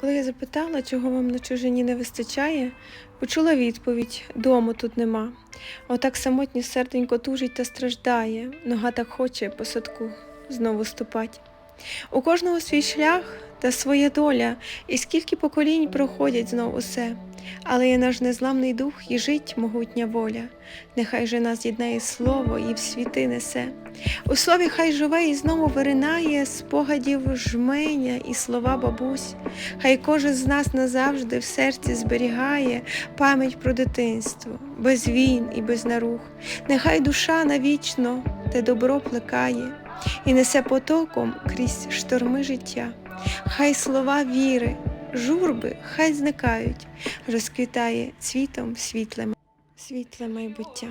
Коли я запитала, чого вам на чужині не вистачає, почула відповідь дому тут нема. Отак самотнє серденько тужить та страждає, нога так хоче по садку знову ступать. У кожного свій шлях та своя доля, і скільки поколінь проходять знов усе. Але є наш незламний дух і жить могутня воля. Нехай же нас єднає слово і в світи несе. У слові хай живе і знову виринає спогадів жменя і слова бабусь. Хай кожен з нас назавжди в серці зберігає пам'ять про дитинство, без війн і без нарух. Нехай душа навічно те добро плекає і несе потоком крізь шторми життя. Хай слова віри, журби хай зникають, розквітає цвітом світле, світле майбуття.